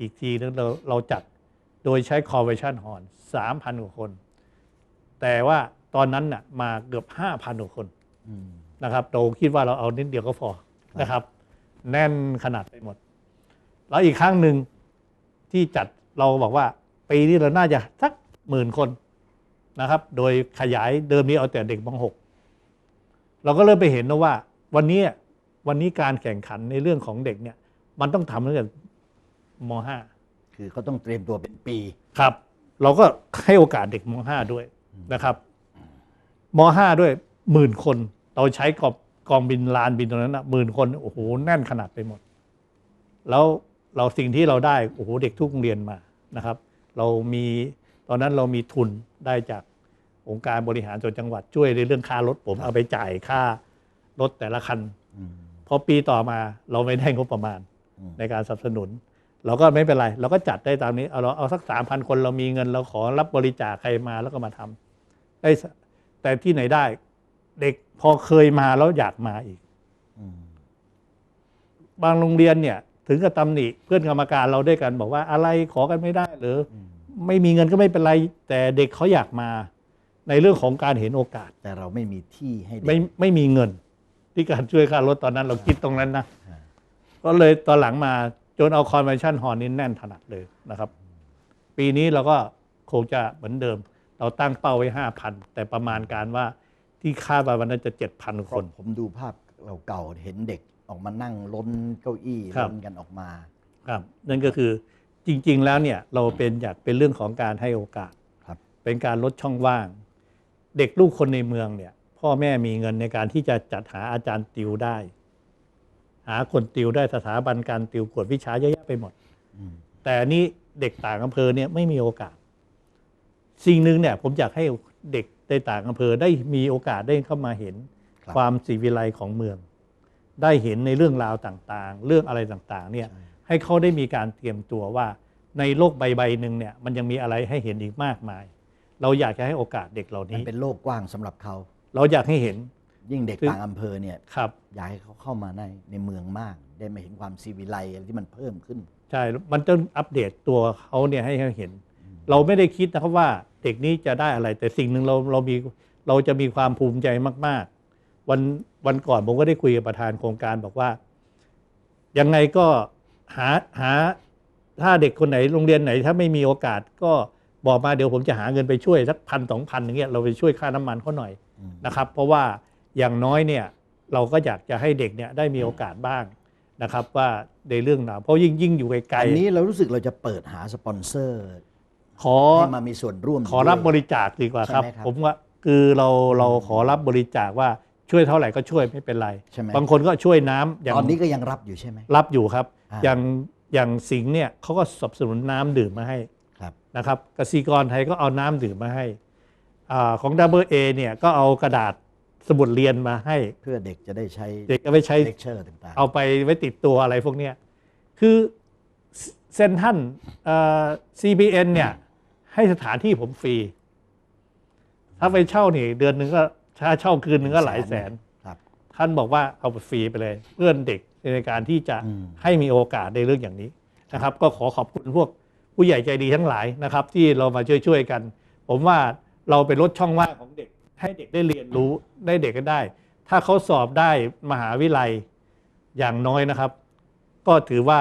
อีกทีนึงเราเราจัดโดยใช้ convention hall 3,000กว่าคน แต่ว่าตอนนั้นน่ะมาเกือบ5,000กว่าคนนะครับเราคิดว่าเราเอานิดเดียวก็พอนะครับ แน่นขนาดไปหมด แล้วอีกครั้งหนึ่งที่จัดเราบอกว่า ปีนี้เราน่าจะสักหมื่นคนนะครับ โดยขยายเดิมนี้เอาแต่เด็กมหกเราก็เริ่มไปเห็นนะว่า วันนี้วันนี้การแข่งขันในเรื่องของเด็กเนี่ย มันต้องทำตั้งแต่ มห้าคือเขาต้องเตรียมตัวเป็นปีครับ เราก็ให้โอกาสเด็กม .5 ด้วยนะครับม .5 ด้วยหมื่นคน เราใช้กอบกองบินลานบินตรงนั้นนะหมื่นคนโอ้โหแน่นขนาดไปหมด แล้วเราสิ่งที่เราได้โอ้โหเด็กทุกโรงเรียนมานะครับ เรามีตอนนั้นเรามีทุนได้จากองค์การบริหารส่วนจังหวัดช่วยในเรื่องค่ารถผมเอาไปจ่ายค่ารถแต่ละคันอืม พอปีต่อมาเราไม่ได้งบประมาณอืม ในการสนับสนุน เราก็ไม่เป็นไร เราก็จัดได้ตามนี้ เอาเราเอาสักสามพันคนเรามีเงินเราขอรับบริจาคใครมาแล้วก็มาทำได้สแต่ที่ไหนได้ เด็กพอเคยมาแล้วอยากมาอีกอืมบางโรงเรียนเนี่ย ถึงกับตำหนิเพื่อนกรรมการเราด้วยกัน บอกว่าอะไรขอกันไม่ได้หรืออืมไม่มีเงินก็ไม่เป็นไร แต่เด็กเขาอยากมา ในเรื่องของการเห็นโอกาส แต่เราไม่มีที่ให้เด็กไม่ไม่มีเงิน ที่การช่วยค่ารถตอนนั้น เราคิดตรงนั้นนะอ่าก็เลยตอนหลังมา จนเอาคอนเวนชั่นฮอลนี้แน่นถนัดเลยนะครับ ปีนี้เราก็คงจะเหมือนเดิม เราตั้งเป้าไว้ห้าพันแต่ประมาณการว่าที่คาดว่าวันนั้นจะเจ็ดพันเพคราะนผมดูภาพเก่าๆเห็นเด็กออกมานั่งล้นเก้าอี้ครับ ล้นกันออกมา ครับนั่นก็คือจริง ๆ แล้วเนี่ยเราเป็นอยากเป็นเรื่องของการให้โอกาส ครับ เป็นการลดช่องว่าง เด็กลูกคนในเมืองเนี่ยพ่อแม่มีเงินในการที่จะจัดหาอาจารย์ติวได้หาคนติวได้สถาบันการติวกวดวิชาเยอะแยะไปหมดอืมแต่อันนี้เด็กต่างอำเภอเนี่ยไม่มีโอกาส สิ่งหนึ่งเนี่ยผมอยากให้เด็กในต่างอำเภอได้มีโอกาสได้เข้ามาเห็นครับความสีวิไลของเมือง ได้เห็นในเรื่องราวต่างๆ เรื่องอะไรต่างๆเนี่ยใช่ให้เขาได้มีการเตรียมตัวว่าในโลกใบใบหนึ่งเนี่ยมันยังมีอะไรให้เห็นอีกมากมาย เราอยากจะให้โอกาสเด็กเหล่ามันนี้เป็นโลกกว้างสำหรับเขา เราอยากให้เห็น ยิ่งเด็กคือต่างอำเภอเนี่ยครับ อยากให้เขาเข้ามาในในเมืองมาก ได้มาเห็นความซีวิไลอะไรที่มันเพิ่มขึ้น ใช่ มันต้องอัปเดตตัวเขาเนี่ยให้เขาเห็น เราไม่ได้คิดนะครับว่าเด็กนี้จะได้อะไร แต่สิ่งหนึ่งเราเรามีเราจะมีความภูมิใจมาก ๆ วันวันก่อนผมก็ได้คุยกับประธานโครงการบอกว่า ยังไงก็หาหาถ้าเด็กคนไหนโรงเรียนไหน ถ้าไม่มีโอกาสก็บอกมาเดี๋ยวผมจะหาเงินไปช่วยสักพันสองพันอย่างเงี้ยเราไปช่วยค่าน้ำมันเขาหน่อยอืมนะครับ เพราะว่า อย่างน้อยเนี่ยเราก็อยากจะให้เด็กเนี่ยได้มีโอกาสบ้างนะครับว่าในเรื่องราวเพราะยิ่งยิ่งอยู่ไกลอันนี้เรารู้สึกเราจะเปิดหาสปอนเซอร์ๆขอให้มามีส่วนร่วม ขอรับด้วยบริจาคดีกว่าครับใช่ไหมครับ ผมว่าคือเราเราขอรับบริจาคว่าช่วยเท่าไหร่ก็ช่วยไม่เป็นไรใช่ไหมบางคนก็ช่วยน้ำอย่างตอนนี้ก็ยังรับอยู่ใช่ไหมรับอยู่ครับอ่าอย่างอย่างสิงห์เนี่ยเขาก็สนับสนุนน้ำดื่มมาให้ครับนะครับกสิกรไทยก็เอาน้ำดื่มมาให้อาของดับเบิลเอเนี่ยก็เอากระดาษ สมุดเรียนมาให้ เพื่อเด็กจะได้ใช้เด็กก็ไปใช้ เลคเชอร์ต่างๆเอาไปไว้ติดตัวอะไรพวกเนี้ยคือเซนท่านเอ่อ CBN เนี่ย ให้สถานที่ผมฟรี ถ้าไปเช่านี่ เดือนหนึ่งก็ถ้าเช่าคืนหนึ่งก็หลายแสนครับ ท่านบอกว่าเอาไปฟรีไปเลย เพื่อนเด็กในการที่จะอืม ให้มีโอกาสในเรื่องอย่างนี้นะครับ ก็ขอขอบคุณพวกผู้ใหญ่ใจดีทั้งหลายนะครับ ที่เรามาช่วยๆกัน ผมว่าเราไปลดช่องว่างของเด็ก ให้เด็กได้เรียนรู้ได้เด็กก็ได้ ถ้าเขาสอบได้มหาวิทยาลัยอย่างน้อยนะครับ ก็ถือว่า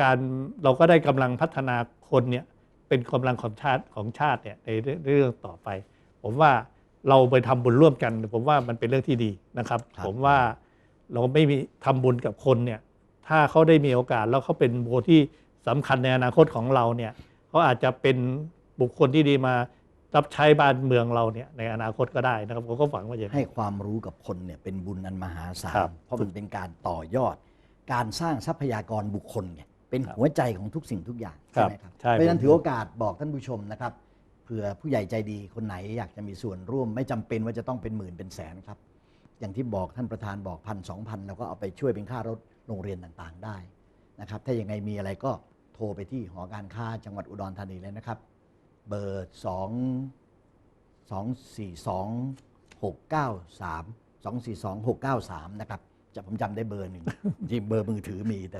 การเราก็ได้กำลังพัฒนาคนเนี่ยเป็นกำลังของชาติของชาติเนี่ยในเรื่องต่อไป ผมว่าเราไปทำบุญร่วมกัน ผมว่ามันเป็นเรื่องที่ดีนะครับครับผมว่าเราไม่มีทำบุญกับคนเนี่ยถ้าเขาได้มีโอกาสแล้วเขาเป็นบุคคลที่สำคัญในอนาคตของเราเนี่ยเขาอาจจะเป็นบุคคลที่ดีมา รับใช้บ้านเมืองเราเนี่ยในอนาคตก็ได้นะครับผมก็หวังว่าอย่างให้นั้นความรู้กับคนเนี่ยเป็นบุญอันมหาศาครัลบเพราะมันเป็นการต่อยอด การสร้างทรัพยากรบุคคลไงเป็นครับหัวใจของทุกสิ่งทุกอย่างครัใช่บไหมครับใช่เพราะฉะนั้นผม ถือโอกาสบอกท่านผู้ชมนะครับเผื่อผู้ใหญ่ใจดีคนไหนอยากจะมีส่วนร่วม ไม่จำเป็นว่าจะต้องเป็นหมื่นเป็นแสนครับ อย่างที่บอกท่านประธานบอกพันสองพันเราก็เอาไปช่วยเป็นค่ารถโรงเรียนต่างๆได้นะครับ ถ้าอย่างไงมีอะไรก็โทรไปที่หอการค้าจังหวัดอุดรธานีเลยนะครับ เบอร์สอง2 4 2 6 9 3 2 4 2 6 9 3นะครับจะผมจำได้เบอร์หนึ่งจริงเบอร์มือถือมีแต่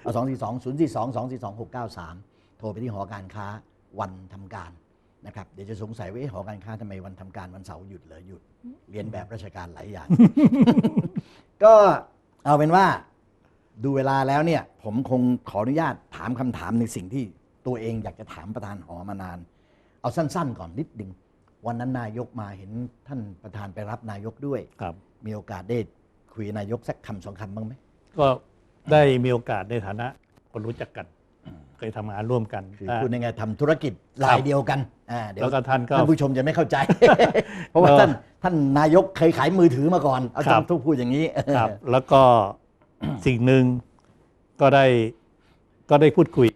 เอาสองสี่สองศูนย์สี่สองสองสี่สองหกเก้าสามโทรไปที่หอการค้าวันทำการนะครับเดี๋ยวจะสงสัยว่าเอ๊ะหอการค้าทำไมวันทำการวันเสาร์หยุดเหรอหยุด เรียนแบบราชการหลายอย่าง ก็เอาเป็นว่าดูเวลาแล้วเนี่ย ผมคงขออนุญาตถามคำถามในสิ่งที่ ตัวเองอยากจะถามประธานหอมานาน เอาสั้น ๆ ก่อนนิดดึงวันนั้นนายกมาเห็นท่านประธานไปรับนายกด้วยครับ มีโอกาสได้คุยนายกสักคำสองคำบ้างไหมก็ได้มีโอกาสในฐานะคนรู้จักกันเคยทำงานร่วมกันคืออ่าพูดยังไงทำธุรกิจรายเดียวกันอ่าเดี๋ยวแล้วก็ท่านก็ ท่านผู้ชมจะไม่เข้าใจ เพราะว่าเออท่านท่านนายกเคยขายมือถือมาก่อนเอาครับ จำทุกพูดอย่างนี้ครับ แล้วก็ สิ่งหนึ่งก็ได้ก็ได้พูดคุย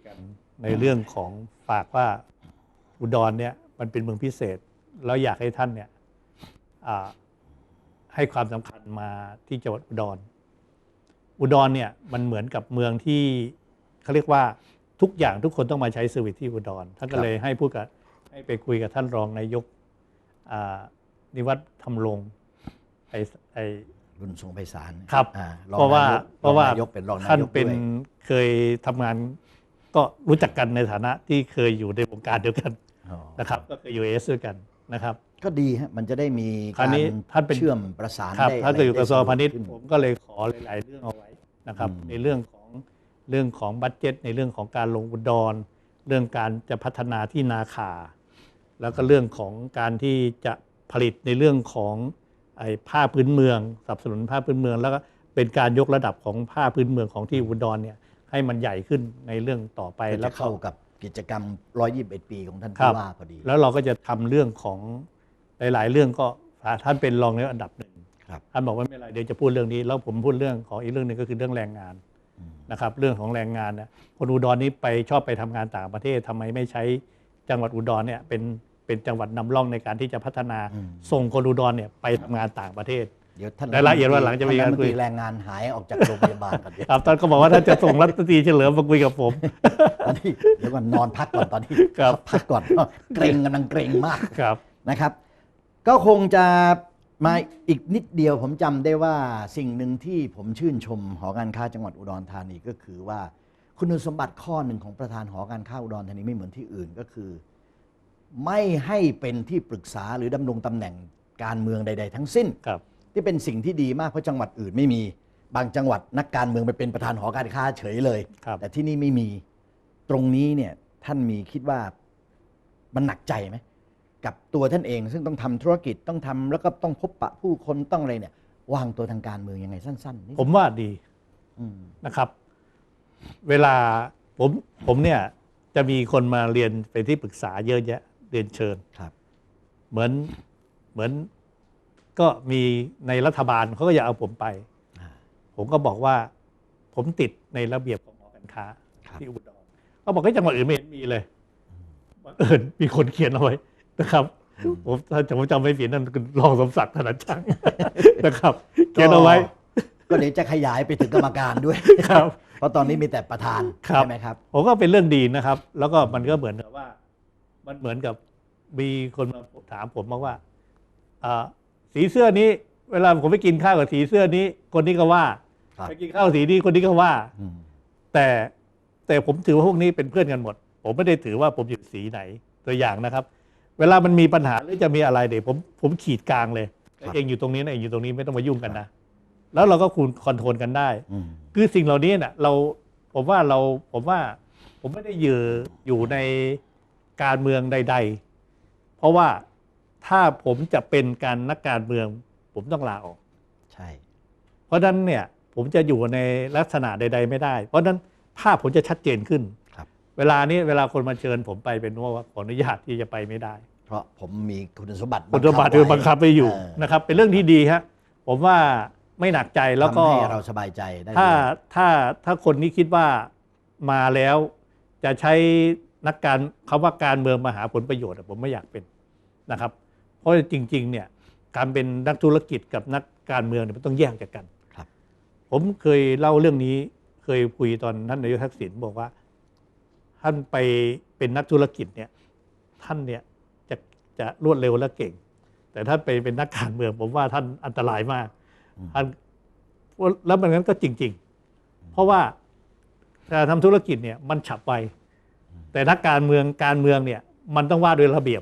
กัน ในเรื่องของฝากว่าอุดรเนี่ยมันเป็นเมืองพิเศษ แล้วอยากให้ท่านเนี่ยอ่าให้ความสำคัญมาที่จังหวัดอุดร อุดรเนี่ยมันเหมือนกับเมืองที่เขาเรียกว่าทุกอย่างทุกคนต้องมาใช้เซอร์วิสที่อุดรท่านก็ครับเลยให้พูดกับให้ไปคุยกับท่านรองนายกอ่านิวัฒน์ทำรงไอไอรุ่นทรงไพศาลครับอ่เพราะว่าองนยกเพราะว่าองนายกเป็นรองนายกท่านเป็นด้วยเคยทำงาน ก็รู้จักกันในฐานะที่เคยอยู่ในวงการเดียวกันอ๋อนะครับ ก็เคยอยู่เอสด้วยกันนะครับ ก็ดีฮะมันจะได้มีคราวนี้ท่านเป็นเชื่อมประสานครับได้ถ้าจะอยู่กระทรวงพาณิชย์ได้สะดวกผขึ้มก็เลยขอหลาย ๆ เรื่องเอาไว้นะครับอืมในเรื่องของเรื่องของบัตเจ็ต ในเรื่องของการลงอุดร เรื่องการจะพัฒนาที่นาคา แล้วก็เรื่องของการที่จะผลิตในเรื่องของไอ้ผ้าพื้นเมืองสนับสนุนผ้าพื้นเมือง แล้วก็เป็นการยกระดับของผ้าพื้นเมืองของที่อุดรเนี่ย ให้มันใหญ่ขึ้นในเรื่องต่อไปไปแล้แล้ววก็ เข้ากับกิจกรรม 121 ปีของท่านครัผู้บ ว่าพอดีแล้วเราก็จะทำเรื่องของหลาย ๆ เรื่องก็ท่านเป็นรองในอันดับหนึ่งครับท่านบอกว่าไม่เป็นไรเดี๋ยวจะพูดเรื่องนี้ แล้วผมพูดเรื่องของอีกเรื่องหนึ่งก็คือเรื่องแรงงานอืมนะครับ เรื่องของแรงงานเนี่ยคนอุดรนี้ไปชอบไปทำงานต่างประเทศทำไมไม่ใช้จังหวัดอุดรเนี่ยเป็นเป็นจังหวัดนำร่องในการที่จะพัฒนา อืม ส่งคนอุดรเนี่ยไปทำงานต่างประเทศเดี๋ยวท่านรายละเอียดว่าหลังจะมีการท่นคุยรัฐนตแรงงานหายออกจากโรงพยาบาลก่อนเดี๋ยวครับท่านก็บอกว่าท่านจะส่งรัฐมนตรีเฉลิมมาคุยกับผมตอนนี้เดี๋ยวก่อนนอนพักก่อนตอนนี้ครับพักก่อนเกรงกำลังเกรงมากครับนะครับ ก็คงจะมาอีกนิดเดียวผมจำได้ว่าสิ่งหนึ่งที่ผมชื่นชมหอการค้าจังหวัดอุดรธานีก็คือว่าคุณสมบัติข้อหนึ่งของประธานหอการค้าอุดรธานีไม่เหมือนที่อื่นก็คือ ไม่ให้เป็นที่ปรึกษาหรือดำรงตำแหน่งการเมืองใด ๆ ทั้งสิ้นครับ ที่เป็นสิ่งที่ดีมากเพราะจังหวัดอื่นไม่มี บางจังหวัดนักการเมืองไปเป็นประธานหอการค้าเฉยเลย ครับ แต่ที่นี่ไม่มีตรงนี้เนี่ยท่านมีคิดว่ามันหนักใจไหมกับตัวท่านเอง ซึ่งต้องทำธุรกิจต้องทำแล้วก็ต้องพบปะผู้คนต้องอะไรเนี่ยวางตัวทางการเมืองยังไงสั้นๆนิดผมว่าดีอืมนะครับ เวลาผมผมเนี่ยจะมีคนมาเรียนเป็นที่ปรึกษาเยอะแยะ เรียนเชิญ ครับ เหมือนเหมือน ก็มีในรัฐบาลเขาก็อยากเอาผมไปอ่าผมก็บอกว่า ผมติดในระเบียบของหอการค้าครับที่อุดรเขาบอกว่าจังหวัดอื่นไม่เห็นมีเลยบังเอิญมีคนเขียนเอาไว้นะครับผมถ้าผมจำไม่ผิดนั่นคือรองสมศักดิ์ธนช่างนะครับเขียนเอาไว้ ก็เดี๋ยวจะขยายไปถึงกรรมการด้วยครับ เพราะตอนนี้มีแต่ประธานครับใช่ไหมครับผมก็เป็นเรื่องดีนะครับ แล้วก็มันก็เหมือนกับว่า มันเหมือนกับมีคนมาถามผมบอกว่าอ่า สีเสื้อนี้ เวลาผมไปกินข้าวกับสีเสื้อนี้ คนนี้ก็ว่าครับ ไปกินข้าวสีนี้คนนี้ก็ว่า อืมแต่แต่ผมถือว่าพวกนี้เป็นเพื่อนกันหมด ผมไม่ได้ถือว่าผมอยู่สีไหนตัวอย่างนะครับ เวลามันมีปัญหาหรือจะมีอะไรเดี๋ยวผมผมขีดกลางเลยเองอยู่ตรงนี้นะเองอยู่ตรงนี้ไม่ต้องมายุ่งกันนะแล้วเราก็คูณคอนโทรลกันได้ อืมคือสิ่งเหล่านี้เนี่ยเราผมว่าเราผมว่าผมไม่ได้อยู่อยู่ในการเมืองใด ๆ เพราะว่า ถ้าผมจะเป็นการนักการเมือง ผมต้องลาออก ใช่ เพราะฉะนั้นเนี่ยผมจะอยู่ในลักษณะใด ๆ ไม่ได้ เพราะฉะนั้นภาพผมจะชัดเจนขึ้นครับ เวลานี้เวลาคนมาเชิญผมไปเป็นว่าขออนุญาตที่จะไปไม่ได้ เพราะผมมีคุณสมบัติคุณสมบัติคือบังคับไปอยู่เนะครับ เป็นเรื่องที่ดีครับผมว่าไม่หนักใจแล้วก็ทำให้เราสบายใจได้ถ้าด้วยถ้าถ้าคนนี้คิดว่ามาแล้วจะใช้นักการคำว่าการเมืองมาหาผลประโยชน์อะผมไม่อยากเป็นนะครับ เพราะจริงๆเนี่ยการเป็นนักธุรกิจกับนักการเมืองเนี่ยมันต้องแยกจากกันครับ ผมเคยเล่าเรื่องนี้เคยคุยตอนท่านนายกทักษิณบอกว่า ท่านไปเป็นนักธุรกิจเนี่ยท่านเนี่ยจะจะรวดเร็วและเก่ง แต่ท่านไปเป็นนักการเมือง ผมว่าท่านอันตรายมากอืมท่านแล้วมันนั้นก็จริง ๆ เพราะว่าการทำธุรกิจเนี่ยมันฉับไวแต่นักการเมืองการเมืองเนี่ยมันต้องว่าโดยระเบียบ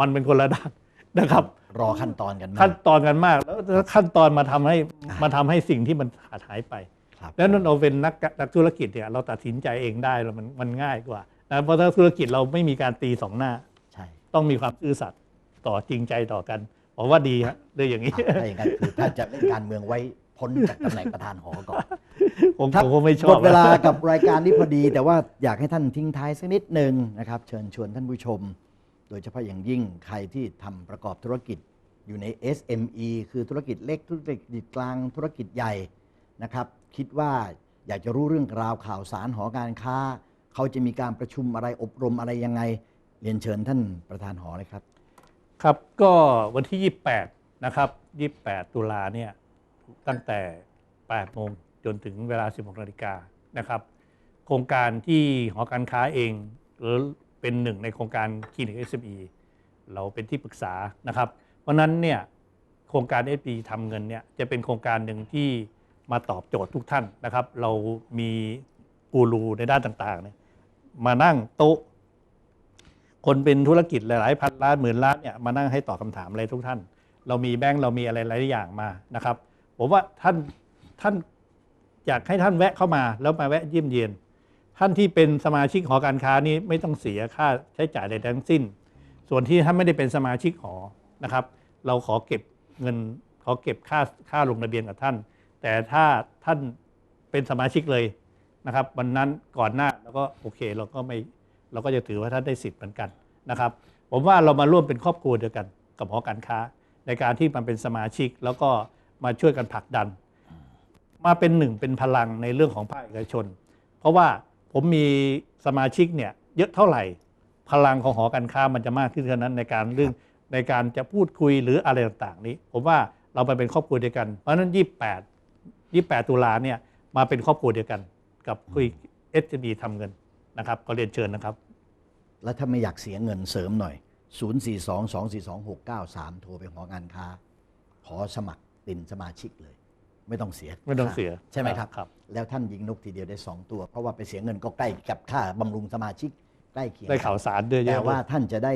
มันเป็นคนละด้านนะครับ รอขั้นตอนกันมาขั้นกตอนกันมาก แล้วขั้นตอนมาทำให้อ่ามมาทำให้สิ่งที่มันขาดหายไป ครับแล้วนั่นเราเป็นนักนักธุรกิจเนี่ยเราตัดสินใจเองได้แล้วมันมันง่ายกว่านะเพราะถ้าธุรกิจเราไม่มีการตีสองหน้า ใช่ต้องมีความซื่อสัตย์ต่อจริงใจต่อกันผมว่าดีฮะเลยอย่างนี้อะถ้าอย่างนั้นคือถ้าจะเล่นการเมืองไว้พ้นจากตำแหน่งประธานหอก่อน ผมครับ ผมก็ไม่ชหมอบดเวลากับรายการนี้พอดี แต่ว่าอยากให้ท่านทิ้งท้ายสักนิดหนึ่งนะครับ เชิญชวนท่านผู้ชม โดยเฉพาะอย่างยิ่งใครที่ทำประกอบธุรกิจอยู่ใน SME คือธุรกิจเล็กธุรกิจกลางธุรกิจใหญ่นะครับ คิดว่าอยากจะรู้เรื่องราวข่าวสารหอการค้า เขาจะมีการประชุมอะไรอบรมอะไรยังไง เรียนเชิญท่านประธานหอเลยครับ ครับก็วันที่ 28 นะครับ 28 ตุลาเนี่ยตั้งแต่ 8 โมงจนถึงเวลา 16 นาฬิกานะครับ โครงการที่หอการค้าเองหรือ เป็นหนึ่งในโครงการคลินิก SME เราเป็นที่ปรึกษานะครับ เพราะนั้นเนี่ยโครงการ SB ทำเงินเนี่ยจะเป็นโครงการหนึ่งที่มาตอบโจทย์ทุกท่านนะครับ เรามีกูรูในด้านต่างๆเนี่ยมานั่งโต๊ะ คนเป็นธุรกิจหลายๆพันล้านหมื่นล้านเนี่ยมานั่งให้ตอบคำถามอะไรทุกท่าน เรามีแบงก์เรามีอะไรหลายอย่างมานะครับ ผมว่าท่านท่านอยากให้ท่านแวะเข้ามาแล้วมาแวะเยี่ยมเยียน ท่านที่เป็นสมาชิกหอการค้านี้ไม่ต้องเสียค่าใช้จ่ายใดทั้งสิ้น ส่วนที่ท่านไม่ได้เป็นสมาชิกหอนะครับ เราขอเก็บเงินขอเก็บค่าค่าลงทะเบียนกับท่าน แต่ถ้าท่านเป็นสมาชิกเลยนะครับ วันนั้นก่อนหน้าแล้วก็โอเคเราก็ไม่เราก็จะถือว่าท่านได้สิทธิ์เหมือนกันนะครับ ผมว่าเรามาร่วมเป็นครอบครัวเดียวกันกับหอการค้า ในการที่มันเป็นสมาชิกแล้วก็มาช่วยกันผลักดัน มาเป็นหนึ่งเป็นพลังในเรื่องของภาคเอกชน เพราะว่า ผมมีสมาชิกเนี่ยเยอะเท่าไหร่ พลังของหอการค้ามันจะมากขึ้นเท่านั้นในการเรื่องในการจะพูดคุยหรืออะไรต่างๆ นี้ ผมว่าเราไปเป็นครอบครัวเดียวกัน เพราะฉะนั้น 28 28 ตุลาเนี่ยมาเป็นครอบครัวเดียวกัน กับคุยเอสบีทำเงินนะครับก็เรียนเชิญนะครับ แล้วถ้าไม่อยากเสียเงินเสริมหน่อย 042-242-693 โทรไปหอการค้า ขอสมัครเป็นสมาชิกเลย ไม่ต้องเสียไม่ต้องเสียใช่ไหมครับ ครับ แล้วท่านยิงนกทีเดียวได้ 2 ตัว เพราะว่าไปเสียเงินก็ใกล้กับค่าบำรุงสมาชิกใกล้เคียงได้ข่าวสารด้วยเยแต่อะว่าเลยท่านจะได้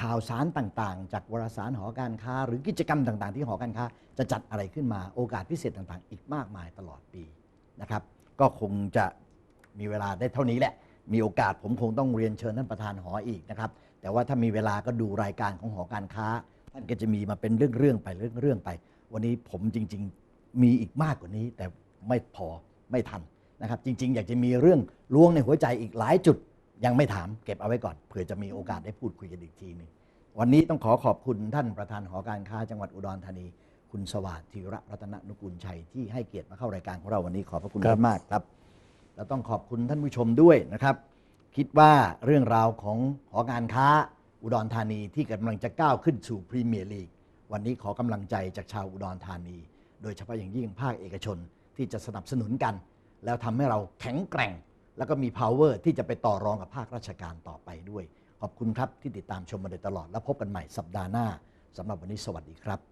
ข่าวสารต่างๆ จากวารสารหอการค้า หรือกิจกรรมต่างๆ ที่หอการค้า จะจัดอะไรขึ้นมาโอกาสพิเศษต่างๆ อีกมากมายตลอดปีนะครับ ก็คงจะมีเวลาได้เท่านี้แหละ มีโอกาสผมคงต้องเรียนเชิญท่านประธานหออีกนะครับ แต่ว่าถ้ามีเวลาก็ดูรายการของหอการค้า ท่านก็จะมีมาเป็นเรื่องๆไปเรื่องๆไป วันนี้ผมจริง ๆ มีอีกมากกว่านี้ แต่ไม่พอไม่ทันนะครับ จริง ๆ อยากจะมีเรื่องล้วงในหัวใจอีกหลายจุดยังไม่ถามเก็บเอาไว้ก่อนเผื่อจะมีโอกาสได้พูดคุยกันอีกทีนึงวันนี้ต้องขอขอบคุณท่านประธานหอการค้าจังหวัดอุดรธานี คุณสวัสดิ์ธีระรัตนนุกูลชัยที่ให้เกียรติมาเข้ารายการของเราวันนี้ขอบพระคุณท่านมากครับแล้วต้องขอบคุณท่านผู้ชมด้วยนะครับ คิดว่าเรื่องราวของหอการค้าอุดรธานีที่กำลังจะก้าวขึ้นสู่พรีเมียร์ลีกวันนี้ขอกำลังใจจากชาวอุดรธานี โดยเฉพาะอย่างยิ่งภาคเอกชนที่จะสนับสนุนกัน แล้วทำให้เราแข็งแกร่ง แล้วก็มี power ที่จะไปต่อรองกับภาคราชการต่อไปด้วย ขอบคุณครับที่ติดตามชมมาโดยตลอด แล้วพบกันใหม่สัปดาห์หน้าสำหรับวันนี้สวัสดีครับ